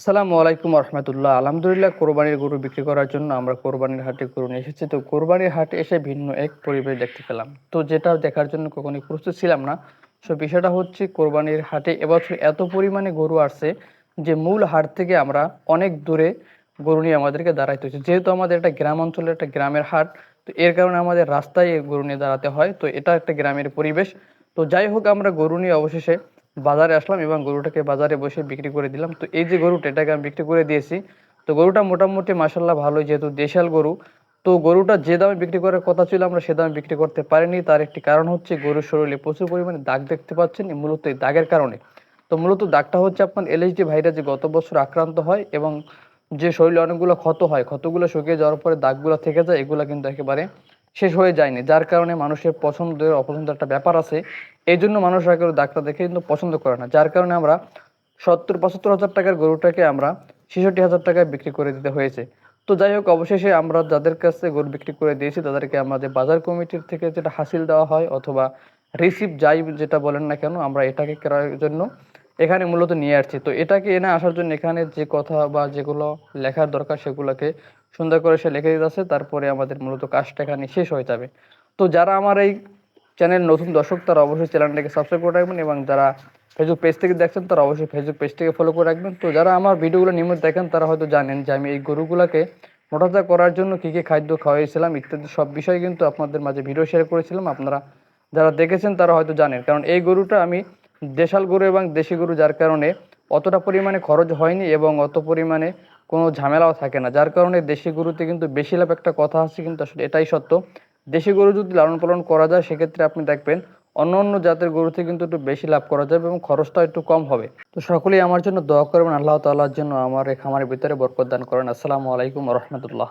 আসসালামু আলাইকুম রহমতুল্লাহ। আলহামদুলিল্লাহ কোরবানির গরু বিক্রি করার জন্য আমরা কোরবানির হাটে গরু নিয়ে এসেছি। তো কোরবানির হাটে এসে ভিন্ন এক পরিবেশ দেখতে পেলাম। তো যেটা দেখার জন্য কখনোই প্রস্তুত ছিলাম না। সো বিষয়টা হচ্ছে কোরবানির হাটে এবছর এত পরিমাণে গরু আসছে যে মূল হাট থেকে আমরা অনেক দূরে গরু নিয়ে আমাদেরকে দাঁড়াইতে হচ্ছে। যেহেতু আমাদের একটা গ্রাম অঞ্চলের একটা গ্রামের হাট, তো এর কারণে আমাদের রাস্তায় গরু নিয়ে দাঁড়াতে হয়। তো এটা একটা গ্রামের পরিবেশ। তো যাই হোক, আমরা গরু নিয়ে অবশেষে বাজারে আসলাম এবং গরুটাকে বাজারে বসে বিক্রি করে দিলাম। তো এই যে গরুটা, এটাকে আমি বিক্রি করে দিয়েছি। তো গরুটা মোটামুটি মাসাল্লাহ ভালোই যেহেতু দেশাল গরু, তো গরুটা যে দামে বিক্রি করার কথা ছিল, আমরা সে দামে বিক্রি করতে পারিনি। তার একটি কারণ হচ্ছে, গরুর শরীরে প্রচুর পরিমাণে দাগ দেখতে পাচ্ছেন মূলত এই দাগের কারণে। তো মূলত দাগটা হচ্ছে আপনার এলএইচডি ভাইরাস যে গত বছর আক্রান্ত হয় এবং যে শরীরে অনেকগুলো ক্ষত হয়, ক্ষতগুলো শুকিয়ে যাওয়ার পরে দাগগুলো থেকে যায়, এগুলো কিন্তু একেবারে শেষ হয়ে যায়নি, যার কারণে মানুষের পছন্দের, অপছন্দের একটা ব্যাপার আছে। এই জন্য মানুষ আগে ডাক্তার দেখে কিন্তু পছন্দ করে না, যার কারণে আমরা সত্তর, পঁচাত্তর হাজার টাকার গরুটাকে আমরা ছেষট্টি হাজার টাকায় বিক্রি করে দিতে হয়েছে। তো যাই হোক, অবশেষে আমরা যাদের কাছে গরু বিক্রি করে দিয়েছি, তাদেরকে আমাদের বাজার কমিটির থেকে যেটা হাসিল দেওয়া হয়, অথবা রিসিভ যাই যেটা বলেন না কেন, আমরা এটাকে ক্রয়ের জন্য এখানে মূলত নিয়ে আসছি। তো এটাকে এনে আসার জন্য এখানে যে কথা বা যেগুলো লেখার দরকার সেগুলোকে সুন্দর করে সে লিখে দিতেছে তারপরে আমাদের মূলত কাজটা এখানে শেষ হয়ে যাবে। তো যারা আমার এই চ্যানেল নতুন দর্শক, তারা অবশ্যই চ্যানেলটাকে সাবস্ক্রাইব করে রাখবেন এবং যারা ফেসবুক পেজ থেকে দেখছেন, তারা অবশ্যই ফেসবুক পেজটাকে ফলো করে রাখবেন। তো যারা আমার ভিডিওগুলো নিয়মিত দেখেন, তারা হয়তো জানেন যে আমি এই গরুগুলোকে মোটাতা করার জন্য কী কী খাদ্য খাওয়াইছিলাম ইত্যাদি সব বিষয় কিন্তু আপনাদের মাঝে ভিডিও শেয়ার করেছিলাম। আপনারা যারা দেখেছেন, তারা হয়তো জানেন। কারণ এই গরুটা আমি দেশাল গরু এবং দেশি গরু যার কারণে অতটা পরিমাণে খরচ হয়নি এবং অত পরিমাণে কোনো ঝামেলাও থাকে না। যার কারণে দেশি গরুতে কিন্তু বেশি লাভ একটা কথা আছে কিন্তু আসলে এটাই সত্য। দেশি গরু যদি লালন পালন করা যায় সেক্ষেত্রে আপনি দেখবেন অন্য অন্য জাতের গরুতে কিন্তু একটু বেশি লাভ করা যাবে এবং খরচটা একটু কম হবে। তো সকলেই আমার জন্য দোয়া করবেন, আল্লাহ তাআলার জন্য আমার এই খামারের ভিতরে বরকত দান করেন। আসসালামু আলাইকুম রহমতুল্লাহ।